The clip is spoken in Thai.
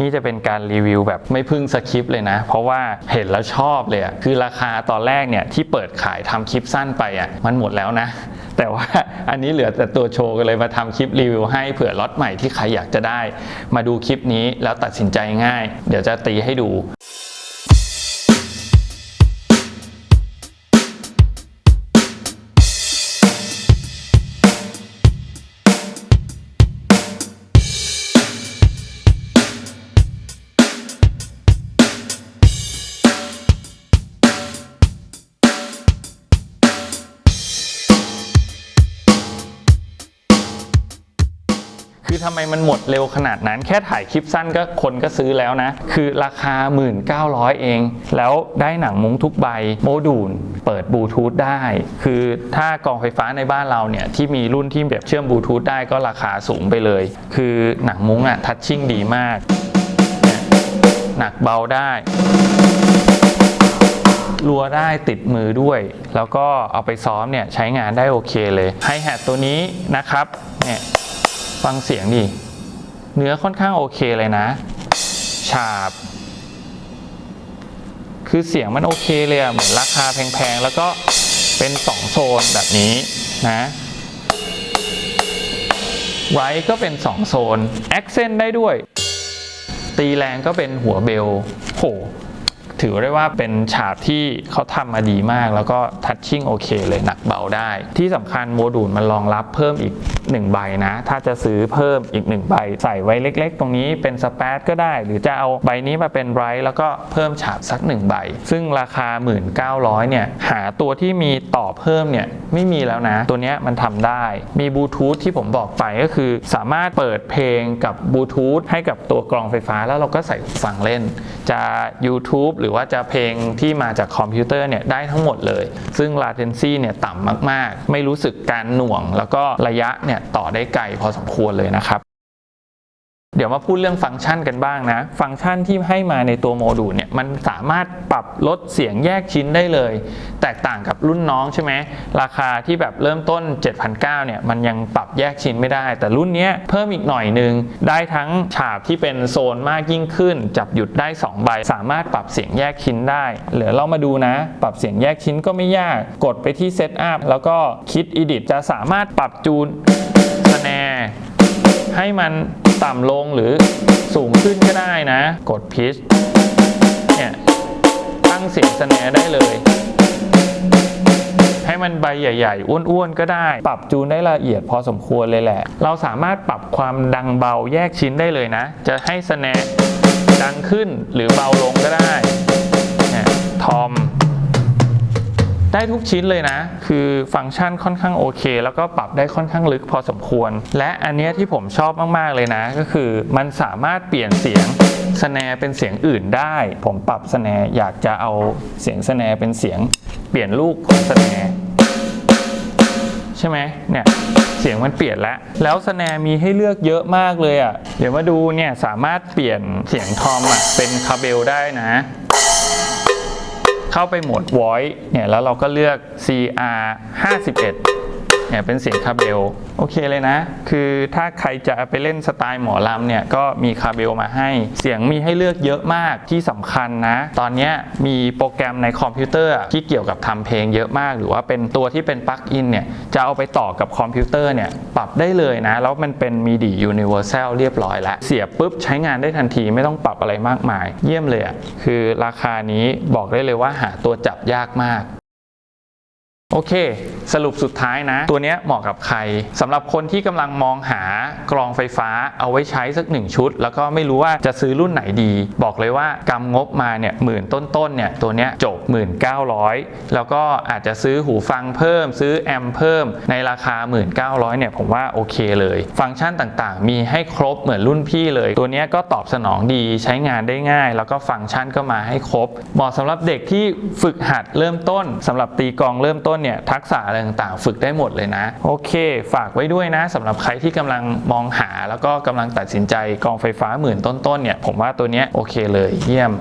นี่จะเป็นการรีวิวแบบไม่พึ่งสคริปต์เลยนะ เพราะว่าเห็นแล้วชอบเลยอะคือราคาตอนแรกเนี่ยที่เปิดขายทำคลิปสั้นไปอะมันหมดแล้วนะ แต่ว่าอันนี้เหลือแต่ตัวโชว์กันเลยมาทำคลิปรีวิวให้เผื่อล็อตใหม่ที่ใครอยากจะได้ มาดูคลิปนี้แล้วตัดสินใจง่าย เดี๋ยวจะตีให้ดู คือทำไมมันหมดเร็วขนาดนั้น แค่ถ่ายคลิปสั้นก็คนก็ซื้อแล้วนะ คือราคา 1,900 เอง แล้วได้หนังมุ้งทุกใบ โมดูล เปิดบลูทูธได้ คือถ้ากองไฟฟ้าในบ้านเราเนี่ย ที่มีรุ่นที่แบบเชื่อมบลูทูธได้ก็ราคาสูงไปเลย คือหนังมุ้งอะทัชชิ่งดีมากเนี่ยหนักเบาได้รัวได้ติดมือด้วย แล้วก็เอาไปซ้อมเนี่ยใช้งานได้โอเคเลยไฮแฮทตัวนี้นะครับเนี่ย ฟังเสียงดิ เนื้อค่อนข้างโอเคเลยนะ ฉาบ คือเสียงมันโอเคเลยอะเหมือนราคาแพงๆ แล้วก็เป็น2โซนแบบนี้นะไว้ก็เป็น2โซน แอคเซนต์ได้ด้วย ตีแรงก็เป็นหัวเบลโห ถือได้ว่าเป็นฉาบที่เขาทำมาดีมาก แล้วก็ทัชชิ่งโอเคเลยหนักเบาได้ ที่สำคัญโมดูลมันรองรับเพิ่มอีก 1 ใบนะ ถ้าจะซื้อเพิ่มอีก 1 ใบ ใส่ไว้เล็ก ๆ ตรงนี้เป็นสเปซก็ได้ หรือจะเอาใบนี้มาเป็นไรแล้วก็เพิ่มฉาบสัก 1 ใบ ซึ่งราคา 1,900เนี่ยหาตัวที่มีต่อเพิ่มเนี่ยไม่มีแล้วนะ ตัวเนี้ยมันทำได้มีบลูทูธที่ผมบอกไปก็คือ สามารถเปิดเพลงกับบลูทูธให้กับตัวกรองไฟฟ้าแล้วเราก็ใส่หูฟังเล่นจะ YouTube หรือือว่าจะเพลงที่มาจากคอมพิวเตอร์เนี่ยได้ทั้งหมดเลย ซึ่ง latency เนี่ยต่ำมากๆ ไม่รู้สึกการหน่วง แล้วก็ระยะเนี่ยต่อได้ไกลพอสมควรเลยนะครับ ดี๋ยวมาพูดเรื่องฟังก์ชันกันบ้างนะ ฟังก์ชันที่ให้มาในตัวโมดูลเนี่ยมันสามารถปรับลดเสียงแยกชิ้นได้เลย แตกต่างกับรุ่นน้องใช่ไหมราคาที่แบบเริ่มต้น 7,900เนี่ยมันยังปรับแยกชิ้นไม่ได้ แต่รุ่นนี้เพิ่มอีกหน่อยหนึง ได้ทั้งฉาบที่เป็นโซนมากยิ่งขึ้น จับหยุดได้ 2 ใบ สามารถปรับเสียงแยกชิ้นได้เหลือเรามาดูนะ ปรับเสียงแยกชิ้นก็ไม่ยากกดไปที่เซตอัพแล้วก็คิด Edit จะสามารถปรับจูนสแนร์ให้มัน ต่ำลงหรือสูงขึ้นก็ได้นะ กดพิชเนี่ยตั้งเสียงสแนร์ได้เลย ให้มันใบใหญ่ๆ อ้วนๆ ก็ได้ ปรับจูนได้ละเอียดพอสมควรเลยแหละ เราสามารถปรับความดังเบาแยกชิ้นได้เลยนะ จะให้สแนร์ดังขึ้นหรือเบาลงก็ได้เนี่ยทอม ได้ทุกชิ้นเลยนะ คือฟังก์ชันค่อนข้างโอเค แล้วก็ปรับได้ค่อนข้างลึกพอสมควร และอันนี้ที่ผมชอบมากๆเลยนะ ก็คือมันสามารถเปลี่ยนเสียงสแนร์เป็นเสียงอื่นได้ ผมปรับสแนร์อยากจะเอาเสียงสแนร์เป็นเสียง เปลี่ยนลูกของสแนร์ใช่ไหมเนี่ยเสียงมันเปลี่ยนแล้ว แล้วสแนมีให้เลือกเยอะมากเลยอะ่ะ เดี๋ยวมาดูเนี่ยสามารถเปลี่ยนเสียงทอมอะเป็นคาเบลได้นะ เข้าไปโหมด voice เนี่ยแล้วเราก็เลือก CR 51 เนี่ยเป็นเสียงคาเบลโอเคเลยนะ คือถ้าใครจะไปเล่นสไตล์หมอลำเนี่ยก็มีคาเบลมาให้ เสียงมีให้เลือกเยอะมากที่สำคัญนะ ตอนนี้มีโปรแกรมในคอมพิวเตอร์ที่เกี่ยวกับทำเพลงเยอะมาก หรือว่าเป็นตัวที่เป็นปลั๊กอินเนี่ยจะเอาไปต่อกับคอมพิวเตอร์เนี่ยปรับได้เลยนะ แล้วมันเป็นมีดียูนิเวอร์แซลเรียบร้อยแล้ว เสียบปุ๊บใช้งานได้ทันทีไม่ต้องปรับอะไรมากมาย เยี่ยมเลยอะคือราคานี้บอกได้เลยว่าหาตัวจับยากมาก โอเค สรุปสุดท้ายนะ ตัวนี้เหมาะกับใครสำหรับคนที่กำลังมองหากรองไฟฟ้าเอาไว้ใช้สักหนึ่งชุด แล้วก็ไม่รู้ว่าจะซื้อรุ่นไหนดี บอกเลยว่ากำงบมาเนี่ยหมื่นต้นๆเนี่ยตัวนี้จบ 1,900 แล้วก็อาจจะซื้อหูฟังเพิ่ม ซื้อแอมเพิ่มในราคา 1,900เนี่ยผมว่าโอเคเลย ฟังก์ชันต่างๆ มีให้ครบเหมือนรุ่นพี่เลย ตัวนี้ก็ตอบสนองดีใช้งานได้ง่าย แล้วก็ฟังก์ชันก็มาให้ครบเหมาะสำหรับเด็กที่ฝึกหัดเริ่มต้นสำหรับตีกองเริ่มต้นเนี่ยทักษะอะไรต่างๆ ฝึกได้หมดเลยนะ โอเค ฝากไว้ด้วยนะสำหรับใครที่กำลังมองหาแล้วก็กำลังตัดสินใจกองไฟฟ้าหมื่นต้นๆเนี่ยผมว่าตัวเนี้ยโอเคเลยเยี่ยม